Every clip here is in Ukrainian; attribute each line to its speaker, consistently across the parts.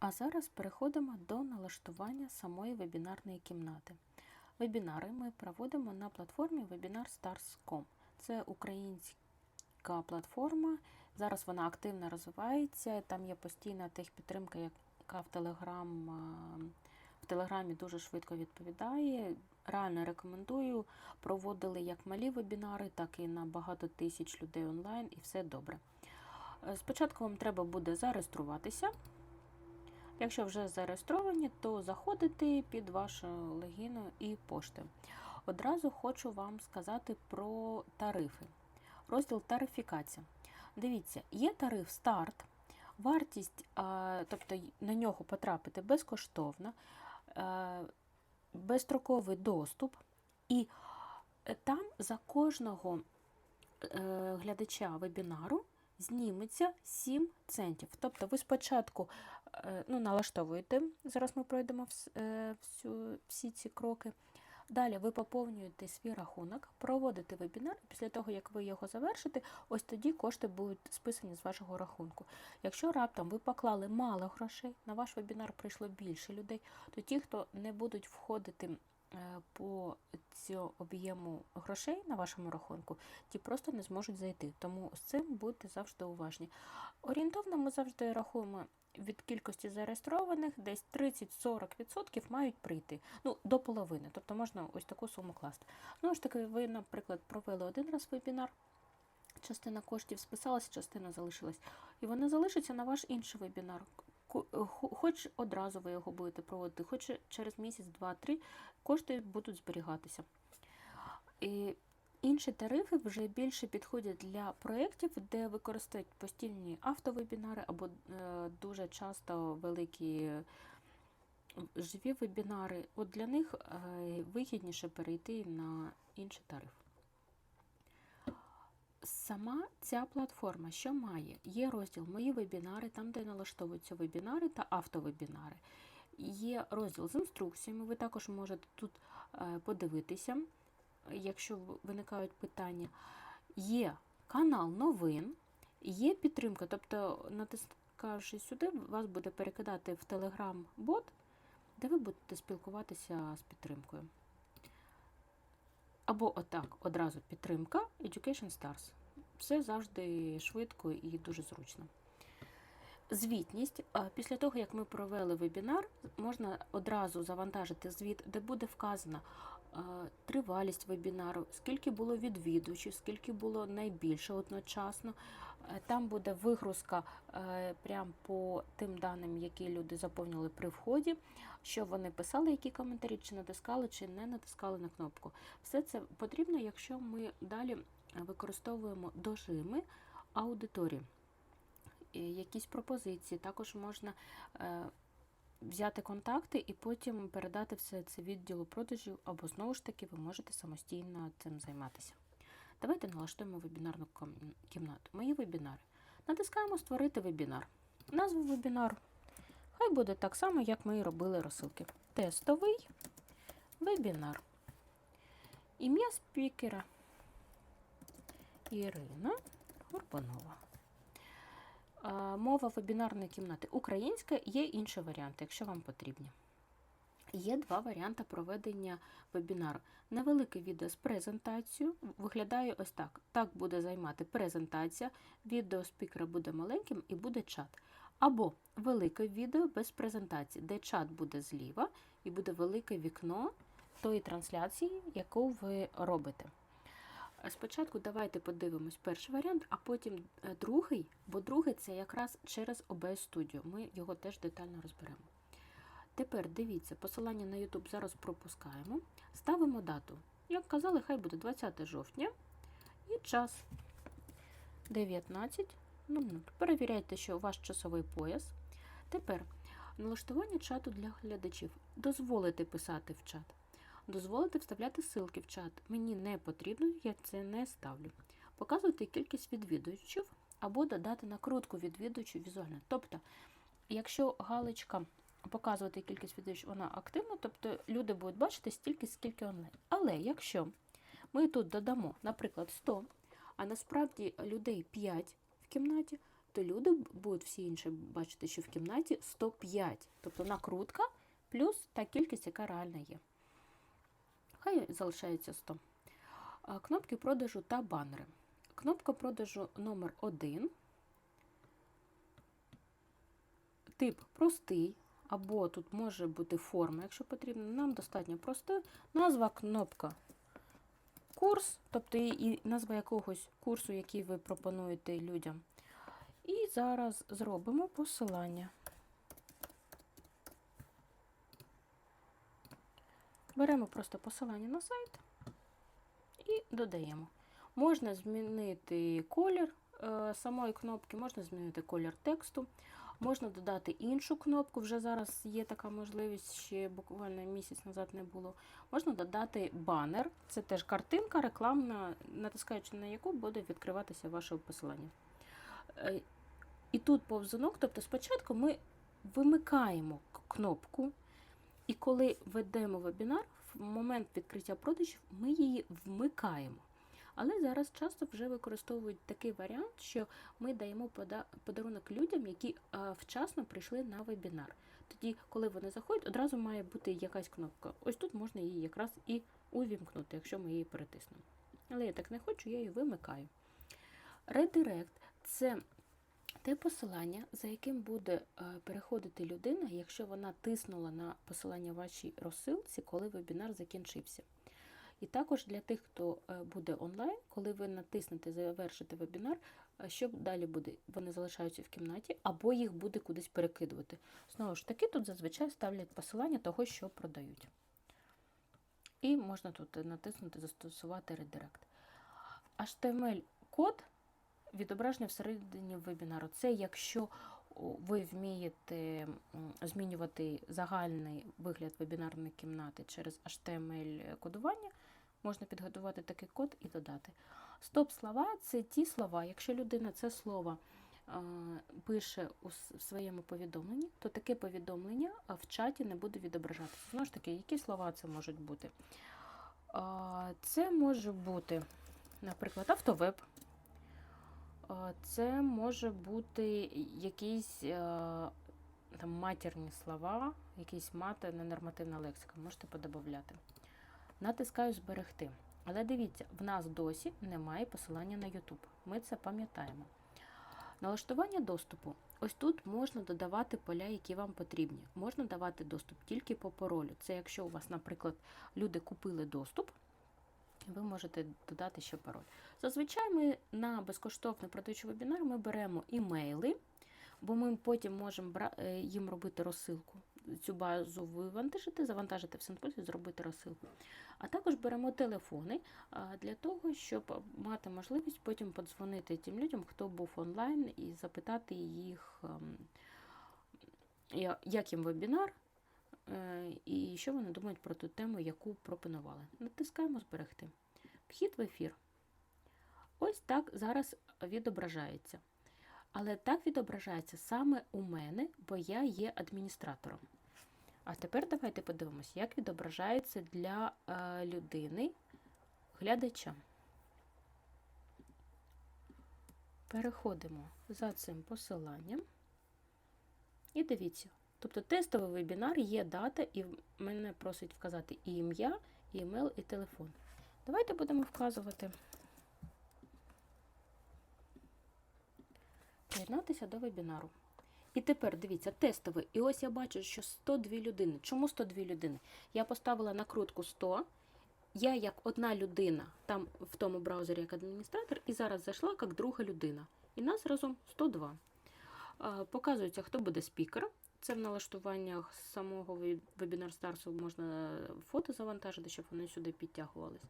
Speaker 1: А зараз переходимо до налаштування самої вебінарної кімнати. Вебінари ми проводимо на платформі webinarstars.com. Це українська платформа. Зараз вона активно розвивається. Там є постійна техпідтримка, яка в Telegram, в Телеграмі дуже швидко відповідає. Реально рекомендую. Проводили як малі вебінари, так і на багато тисяч людей онлайн, і все добре. Е, Спочатку вам треба буде зареєструватися. Якщо вже зареєстровані, то заходите під вашою логіною і поштою. Одразу хочу вам сказати про тарифи. Розділ тарифікація. Дивіться, є тариф старт, вартість, тобто на нього потрапити безкоштовно, е, безстроковий доступ, і е, там за кожного е, глядача вебінару зніметься 7 центів. Тобто ви спочатку ну, налаштовуєте, зараз ми пройдемо е, всю, всі ці кроки. Далі ви поповнюєте свій рахунок, проводите вебінар, і після того, як ви його завершите, ось тоді кошти будуть списані з вашого рахунку. Якщо раптом ви поклали мало грошей, на ваш вебінар прийшло більше людей, то ті, хто не будуть входити е, по цьому об'єму грошей на вашому рахунку, ті просто не зможуть зайти. Тому з цим будьте завжди уважні. Орієнтовно ми завжди рахуємо від кількості зареєстрованих, десь 30-40% мають прийти. Ну, до половини. Тобто можна ось таку суму класти. Ну ж таки, ви, наприклад, провели один раз вебінар. Частина коштів списалася, частина залишилась. І вона залишиться на ваш інший вебінар. Хоч одразу ви його будете проводити, хоч через місяць, два-три, кошти будуть зберігатися. І інші тарифи вже більше підходять для проєктів, де використовують постійні автовебінари або е, дуже часто великі живі вебінари. От для них е, вигідніше перейти на інший тариф. Сама ця платформа, що має? Є розділ Мої вебінари, там, де налаштовуються вебінари та автовебінари. Є розділ з інструкціями. Ви також можете тут е, подивитися, якщо виникають питання. Є канал новин, є підтримка. Тобто, натискавши сюди, вас буде перекидати в Telegram-бот, де ви будете спілкуватися з підтримкою. Або отак, одразу підтримка Education Stars. Все завжди швидко і дуже зручно. Звітність. Після того, як ми провели вебінар, можна одразу завантажити звіт, де буде вказана а, тривалість вебінару, скільки було відвідувачів, скільки було найбільше одночасно. Е, Там буде вигрузка е, прямо по тим даним, які люди заповнили при вході, що вони писали, які коментарі, чи натискали, чи не натискали на кнопку. Все це потрібно, якщо ми далі використовуємо дожими аудиторії. Якісь пропозиції, також можна е, взяти контакти і потім передати все це відділу продажів, або знову ж таки ви можете самостійно цим займатися. Давайте налаштуємо вебінарну кімнату. Мої вебінари. Натискаємо Створити вебінар. Назву вебінару. Хай буде так само, як ми і робили розсилки. Тестовий вебінар. Ім'я спікера Ірина Горбанова. Мова вебінарної кімнати українська, є інші варіанти, якщо вам потрібні. Є два варіанти проведення вебінару. Невелике відео з презентацією виглядає ось так. Так буде займати презентація, відео спікера буде маленьким і буде чат. Або велике відео без презентації, де чат буде зліва і буде велике вікно тої трансляції, яку ви робите. Спочатку давайте подивимось перший варіант, а потім е, другий, бо другий це якраз через OBS Studio. Ми його теж детально розберемо. Тепер дивіться, посилання на YouTube зараз пропускаємо. Ставимо дату. Як казали, хай буде 20 жовтня і час 19.00. Перевіряйте, що ваш часовий пояс. Тепер налаштування чату для глядачів. Дозволити писати в чат. Дозволити вставляти ссылки в чат. Мені не потрібно, я це не ставлю. Показувати кількість відвідувачів або додати накрутку відвідувачів візуально. Тобто, якщо галочка показувати кількість відвідувачів, вона активна, тобто люди будуть бачити стільки, скільки онлайн. Але якщо ми тут додамо, наприклад, 100, а насправді людей 5 в кімнаті, то люди будуть всі інші бачити, що в кімнаті 105. Тобто накрутка плюс та кількість, яка реально є. Хай залишається 100. Кнопки продажу та банери. Кнопка продажу номер 1 Тип простий, або тут може бути форма, якщо потрібно. Нам достатньо просто назва кнопка курс, тобто і, назва якогось курсу, який ви пропонуєте людям. І зараз зробимо посилання. Беремо просто посилання на сайт і додаємо. Можна змінити колір е, самої кнопки, можна змінити колір тексту, можна додати іншу кнопку. Вже зараз є така можливість, ще буквально місяць назад не було. Можна додати банер, це теж картинка рекламна, натискаючи на яку буде відкриватися ваше посилання. Е, І тут повзунок, тобто спочатку ми вимикаємо кнопку, і коли ведемо вебінар, в момент відкриття продажів ми її вмикаємо. Але зараз часто вже використовують такий варіант, що ми даємо подарунок людям, які вчасно прийшли на вебінар. Тоді, коли вони заходять, одразу має бути якась кнопка. Ось тут можна її якраз і увімкнути, якщо ми її перетиснемо. Але я так не хочу, я її вимикаю. Редирект це те посилання, за яким буде е, переходити людина, якщо вона тиснула на посилання вашій розсилці, коли вебінар закінчився. І також для тих, хто е, буде онлайн, коли ви натиснете завершити вебінар, е, що далі буде? Вони залишаються в кімнаті, або їх буде кудись перекидувати. Знову ж таки, тут зазвичай ставлять посилання того, що продають. І можна тут натиснути Застосувати редирект. HTML-код відображення всередині вебінару. Це якщо ви вмієте змінювати загальний вигляд вебінарної кімнати через HTML-кодування, можна підготувати такий код і додати. Стоп-слова це ті слова, якщо людина це слово пише у своєму повідомленні, то таке повідомлення в чаті не буде відображатися. Знову ж таки, які слова це можуть бути? Це може бути, наприклад, автовеб. Це може бути якісь е, там матірні слова, якісь мати, ненормативна лексика. Можете подобавляти. Натискаю зберегти. Але дивіться, в нас досі немає посилання на YouTube. Ми це пам'ятаємо. Налаштування доступу. Ось тут можна додавати поля, які вам потрібні. Можна давати доступ тільки по паролю. Це якщо у вас, наприклад, люди купили доступ, ви можете додати ще пароль. Зазвичай ми на безкоштовний продаючий вебінар ми беремо імейли, бо ми потім можемо е, їм робити розсилку. Цю базу вивантажити, завантажити в Сенпульсі, зробити розсилку. А також беремо телефони для того, щоб мати можливість потім подзвонити тим людям, хто був онлайн, і запитати їх, ем, як їм вебінар, і що вони думають про ту тему, яку пропонували. Натискаємо зберегти. Вхід в ефір. Ось так зараз відображається. Але так відображається саме у мене, бо я є адміністратором. А тепер давайте подивимося, як відображається для е, людини глядача. Переходимо за цим посиланням. І дивіться. Тобто тестовий вебінар є дата, і мене просить вказати і ім'я, і емейл, і телефон. Давайте будемо вказувати. Приєднатися до вебінару. І тепер дивіться, тестовий. І ось я бачу, що 102 людини. Чому 102 людини? Я поставила накрутку 100. Я як одна людина там в тому браузері як адміністратор, і зараз зайшла як друга людина. І нас разом 102. Показується, хто буде спікером. Це в налаштуваннях самого веб- вебінар Старсу можна фото завантажити, щоб вони сюди підтягувались.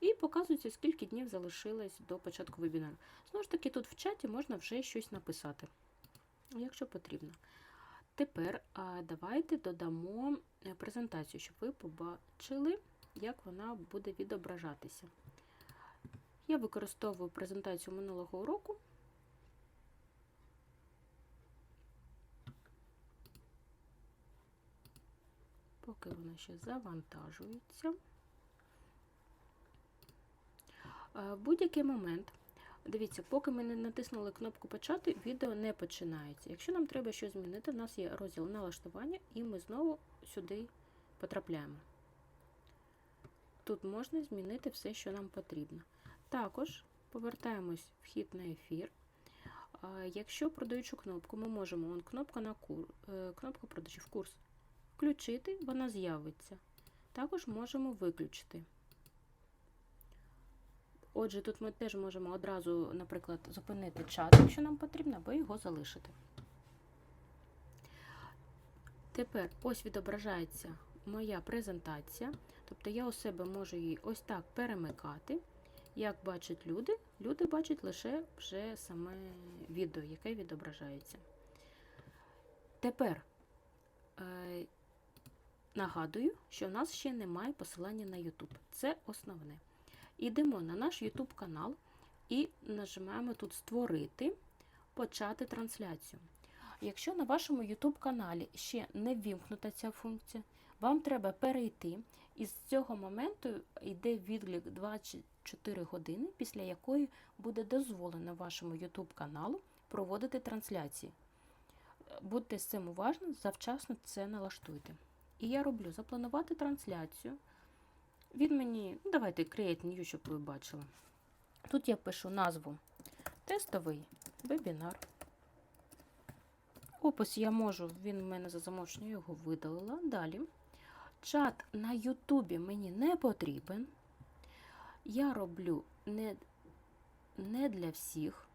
Speaker 1: І показується, скільки днів залишилось до початку вебінару. Знову ж таки, тут в чаті можна вже щось написати, якщо потрібно. Тепер давайте додамо е, презентацію, щоб ви побачили, як вона буде відображатися. Я використовую презентацію минулого уроку. Поки вона ще завантажується. Е, В будь-який момент Дивіться, поки ми не натиснули кнопку почати, відео не починається. Якщо нам треба щось змінити, у нас є розділ налаштування, і ми знову сюди потрапляємо. Тут можна змінити все, що нам потрібно. Також повертаємось в вхід на ефір. Якщо продаючу кнопку, ми можемо вон, кнопка на кур, е, кнопка продажів курс включити, вона з'явиться. Також можемо виключити. Отже, тут ми теж можемо одразу, наприклад, зупинити чат, якщо нам потрібно, або його залишити. Тепер ось відображається моя презентація. Тобто я у себе можу її ось так перемикати. Як бачать люди, люди бачать лише вже саме відео, яке відображається. Тепер е, нагадую, що в нас ще немає посилання на YouTube. Це основне. Йдемо на наш YouTube канал і нажимаємо тут Створити, почати трансляцію. Якщо на вашому YouTube каналі ще не ввімкнута ця функція, вам треба перейти, і з цього моменту йде відлік 24 години, після якої буде дозволено вашому YouTube каналу проводити трансляції. Будьте з цим уважні, завчасно це налаштуйте. І я роблю запланувати трансляцію. Він мені, ну, давайте Create New, щоб ви бачили. Тут я пишу назву Тестовий вебінар. Опис я можу, він в мене за замовчення, його видалила. Далі. Чат на Ютубі мені не потрібен. Я роблю не, не для всіх.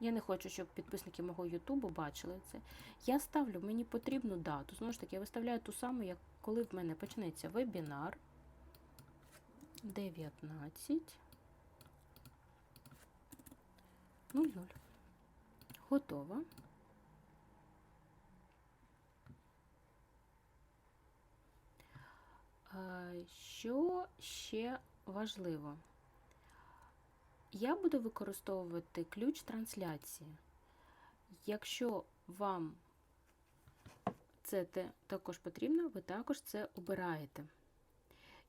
Speaker 1: Я не хочу, щоб підписники мого Ютубу бачили це. Я ставлю мені потрібну дату. Знову ж таки, я виставляю ту саму, як коли в мене почнеться вебінар. 19. 00. Готово. Е, Що ще важливо? Я буду використовувати ключ трансляції. Якщо вам це також потрібно, ви також це обираєте.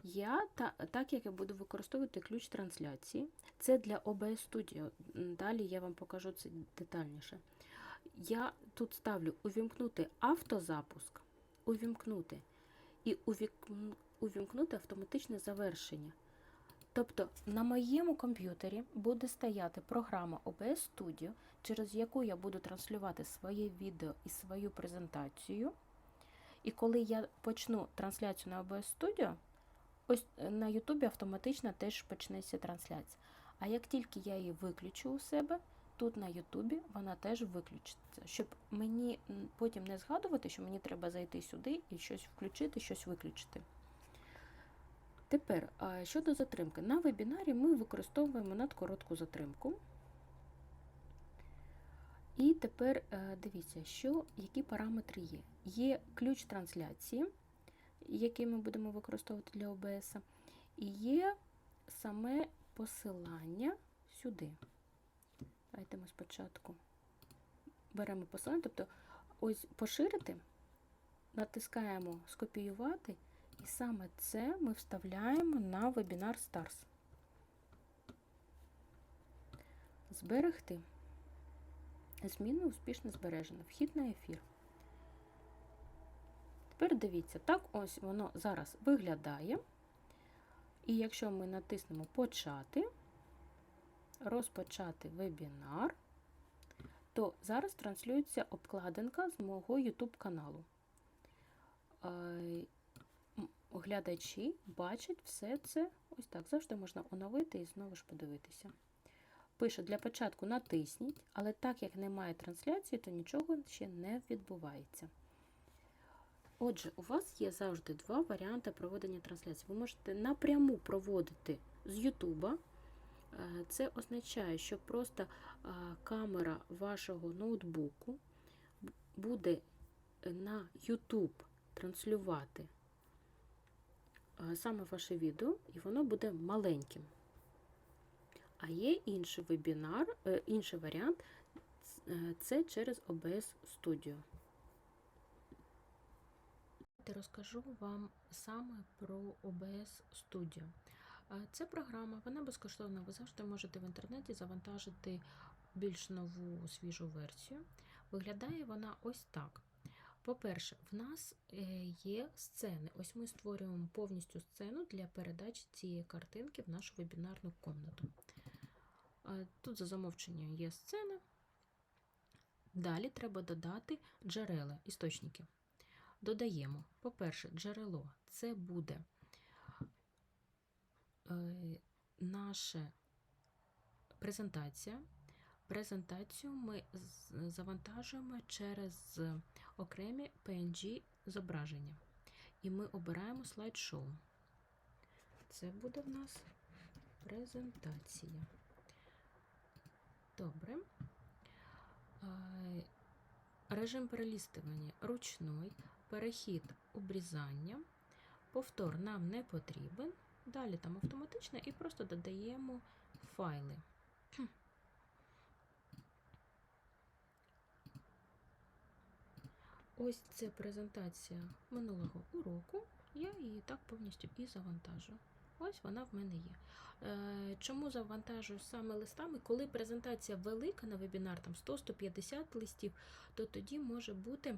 Speaker 1: Я, та, так як я буду використовувати ключ трансляції, це для OBS Studio. Далі я вам покажу це детальніше. Я тут ставлю увімкнути автозапуск, увімкнути і увімкнути автоматичне завершення. Тобто на моєму комп'ютері буде стояти програма OBS Studio, через яку я буду транслювати своє відео і свою презентацію. І коли я почну трансляцію на OBS Studio, ось е, на YouTube автоматично теж почнеться трансляція. А як тільки я її виключу у себе, тут на YouTube вона теж виключиться, щоб мені потім не згадувати, що мені треба зайти сюди і щось включити, щось виключити. Тепер щодо затримки. На вебінарі ми використовуємо надкоротку затримку. І тепер е, дивіться, що, які параметри є. Є ключ трансляції, який ми будемо використовувати для ОБС, і є саме посилання сюди. Давайте ми спочатку беремо посилання, тобто ось поширити, натискаємо скопіювати, і саме це ми вставляємо на вебінар Stars. Зберегти. Зміни успішно збережено. Вхід на ефір. Тепер дивіться, так ось воно зараз виглядає. І якщо ми натиснемо Почати, розпочати вебінар, то зараз транслюється обкладинка з мого YouTube каналу. Глядачі бачать все це. Ось так. Завжди можна оновити і знову ж подивитися. Пише для початку натисніть, але так як немає трансляції, то нічого ще не відбувається. Отже, у вас є завжди два варіанти проведення трансляції. Ви можете напряму проводити з Ютуба. Е, Це означає, що просто е, камера вашого ноутбуку буде на YouTube транслювати саме ваше відео, і воно буде маленьким. А є інший вебінар, е, інший варіант е, це через OBS Studio. Розкажу вам саме про OBS Studio. Е, Це програма, вона безкоштовна. Ви завжди можете в інтернеті завантажити більш нову свіжу версію. Виглядає вона ось так. По-перше, в нас е, є сцени. Ось ми створюємо повністю сцену для передачі цієї картинки в нашу вебінарну комнату. Е, Тут за замовченням є сцена. Далі треба додати джерела, істочники. Додаємо, по-перше, джерело це буде е, наша презентація. Презентацію ми завантажуємо через окремі PNG зображення. І ми обираємо слайд-шоу. Це буде в нас презентація. Добре. Режим перелістування ручний, перехід обрізання. Повтор нам не потрібен. Далі там автоматично і просто додаємо файли. Ось це презентація минулого уроку. Я її так повністю і завантажу. Ось вона в мене є. Е, Чому завантажую саме листами? Коли презентація велика на вебінар, там 100-150 листів, то тоді може бути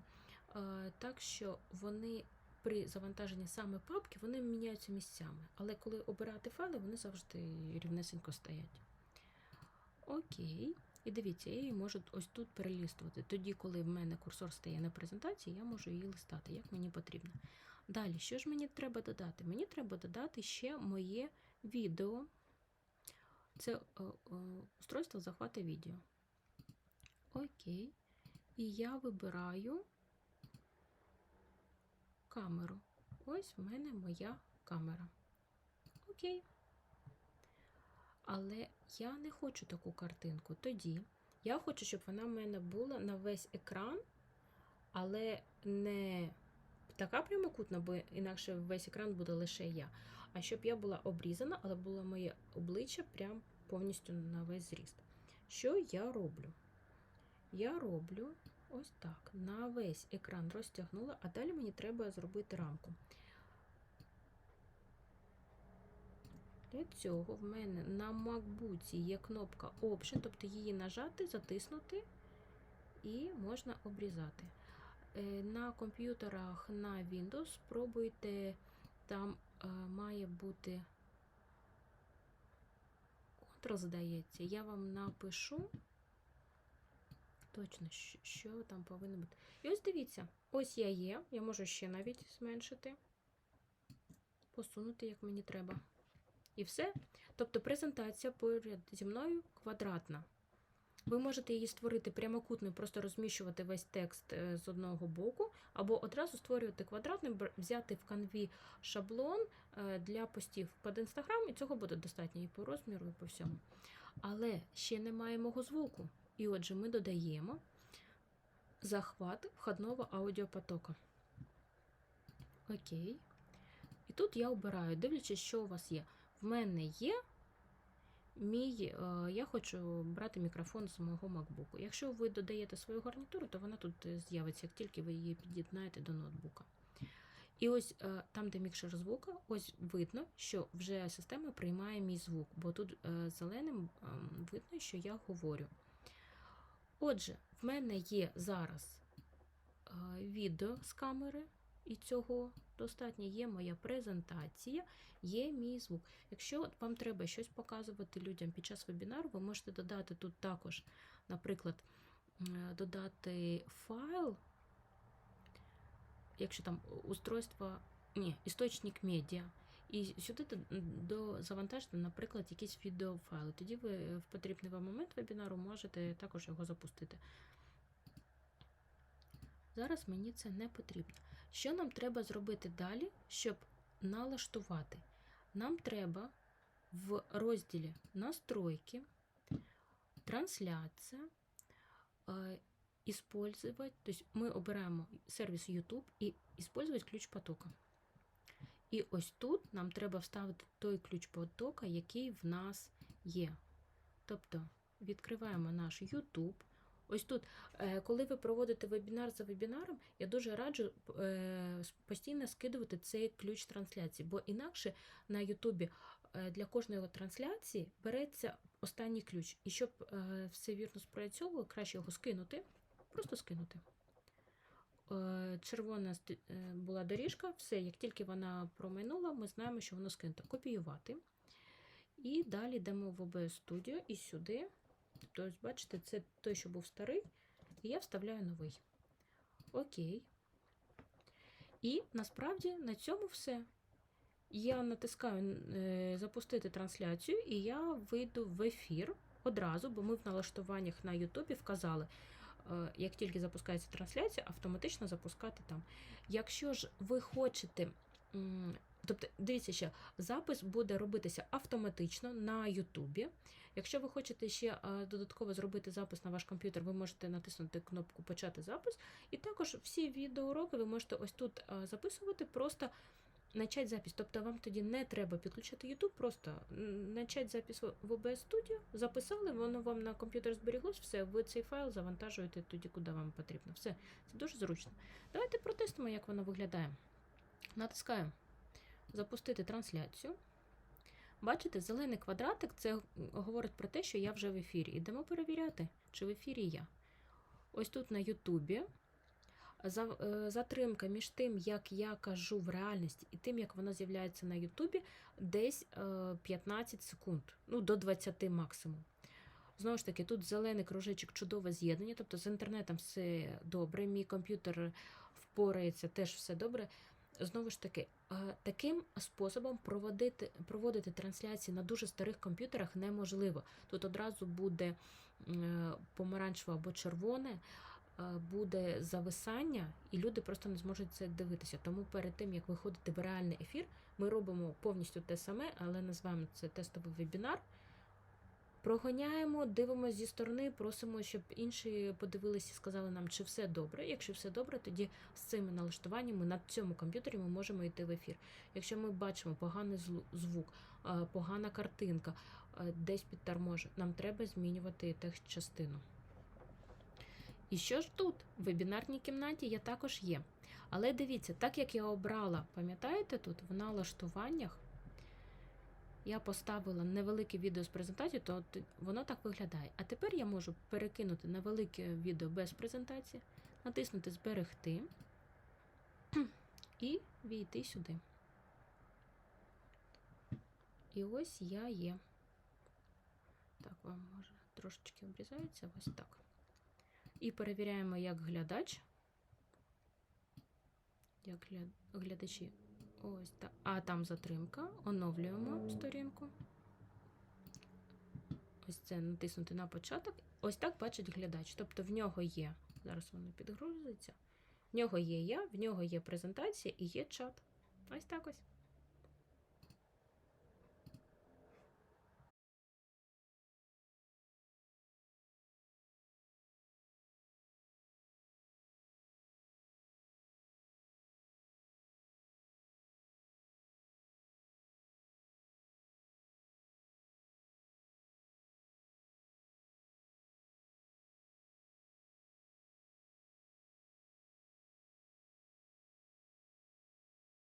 Speaker 1: е, так, що вони при завантаженні саме папки вони міняються місцями. Але коли обирати файли, вони завжди рівнесенько стоять. Окей. І дивіться, я її можу ось тут перелістувати. Тоді, коли в мене курсор стає на презентації, я можу її листати, як мені потрібно. Далі, що ж мені треба додати? Мені треба додати ще моє відео. Це е, е, устройство захвату відео. Окей. І я вибираю камеру. Ось в мене моя камера. Окей. Але я не хочу таку картинку. Тоді я хочу, щоб вона в мене була на весь екран, але не така прямокутна, бо інакше весь екран буде лише я. А щоб я була обрізана, але було моє обличчя прям повністю на весь зріст. Що я роблю? Я роблю ось так. На весь екран розтягнула, а далі мені треба зробити рамку. Для цього в мене на MacBook є кнопка Option, тобто її нажати, затиснути і можна обрізати. Е, На комп'ютерах на Windows спробуйте, там е, має бути Ctrl, здається. Я вам напишу точно, що, що там повинно бути. І ось дивіться, ось я є, я можу ще навіть зменшити, посунути, як мені треба. І все. Тобто презентація поряд зі мною квадратна. Ви можете її створити прямокутною, просто розміщувати весь текст е, з одного боку, або одразу створювати квадратним, бр- взяти в канві шаблон е, для постів під інстаграм, і цього буде достатньо і по розміру, і по всьому. Але ще немає мого звуку. І отже, ми додаємо захват входного аудіопотока. Окей. І тут я обираю, дивлячись, що у вас є. В мене є мій, е, я хочу брати мікрофон з мого MacBook. Якщо ви додаєте свою гарнітуру, то вона тут е, з'явиться, як тільки ви її під'єднаєте до ноутбука. І ось е, там, де мікшер звука, ось видно, що вже система приймає мій звук, бо тут зеленим ем, видно, що я говорю. Отже, в мене є зараз відео з камери, і цього достатньо. Є моя презентація, є мій звук. Якщо вам треба щось показувати людям під час вебінару, ви можете додати тут також, наприклад, додати файл, якщо там устройство, ні, істочник медіа. І сюди до- завантажити, наприклад, якісь відеофайли. Тоді ви в потрібний вам момент вебінару можете також його запустити. Зараз мені це не потрібно. Що нам треба зробити далі, щоб налаштувати? Нам треба в розділі Настройки, трансляція, е, использовать, то есть ми обираємо сервіс YouTube і использовать ключ потока. І ось тут нам треба вставити той ключ потока, який в нас є. Тобто відкриваємо наш YouTube. Ось тут, е, коли ви проводите вебінар за вебінаром, я дуже раджу е, постійно скидувати цей ключ трансляції, бо інакше на Ютубі е, для кожної трансляції береться останній ключ. І щоб все вірно спрацьовувало, краще його скинути, просто скинути. Червона була доріжка, все, як тільки вона промайнула, ми знаємо, що воно скинуто. Копіювати. І далі йдемо в OBS Studio і сюди. Тобто, бачите, це той, що був старий, і я вставляю новий. Окей. І насправді на цьому все. Я натискаю е, запустити трансляцію, і я вийду в ефір одразу, бо ми в налаштуваннях на Ютубі вказали, е, як тільки запускається трансляція, автоматично запускати там. Якщо ж ви хочете, тобто, дивіться ще, запис буде робитися автоматично на Ютубі. Якщо ви хочете ще додатково зробити запис на ваш комп'ютер, ви можете натиснути кнопку Почати запис. І також всі відеоуроки ви можете ось тут записувати, просто начать запис. Тобто вам тоді не треба підключати YouTube, просто начать запис в OBS Studio, записали, воно вам на комп'ютер зберіглось, все, ви цей файл завантажуєте тоді, куди вам потрібно. Все, це дуже зручно. Давайте протестимо, як воно виглядає. Натискаємо запустити трансляцію. Бачите, зелений квадратик це говорить про те, що я вже в ефірі. Ідемо перевіряти, чи в ефірі я. Ось тут на Ютубі е, затримка між тим, як я кажу в реальності, і тим, як воно з'являється на Ютубі, десь е, 15 секунд, ну до 20 максимум. Знову ж таки, тут зелений кружечок чудове з'єднання, тобто з інтернетом все добре, мій комп'ютер впорається, теж все добре. Знову ж таки, е, таким способом проводити, проводити трансляції на дуже старих комп'ютерах неможливо. Тут одразу буде е, помаранчеве або червоне, е, буде зависання, і люди просто не зможуть це дивитися. Тому перед тим, як виходити в реальний ефір, ми робимо повністю те саме, але називаємо це тестовий вебінар. Прогоняємо, дивимося зі сторони, просимо, щоб інші подивилися і сказали нам, чи все добре. Якщо все добре, тоді з цими налаштуваннями на цьому комп'ютері ми можемо йти в ефір. Якщо ми бачимо поганий звук, погана картинка, десь підторможе, нам треба змінювати текст-частину. І що ж тут? В вебінарній кімнаті я також є. Але дивіться, так як я обрала, пам'ятаєте тут в налаштуваннях я поставила невелике відео з презентацією, то воно так виглядає. А тепер я можу перекинути на велике відео без презентації, натиснути Зберегти і війти сюди. І ось я є. Так, вам може трошечки обрізається, ось так. І перевіряємо, як глядач. Як глядачі Ось так. А там затримка. Оновлюємо сторінку. Ось це натиснути на початок. Ось так бачить глядач. Тобто в нього є. Зараз воно підгрузиться. В нього є я, в нього є презентація і є чат. Ось так ось.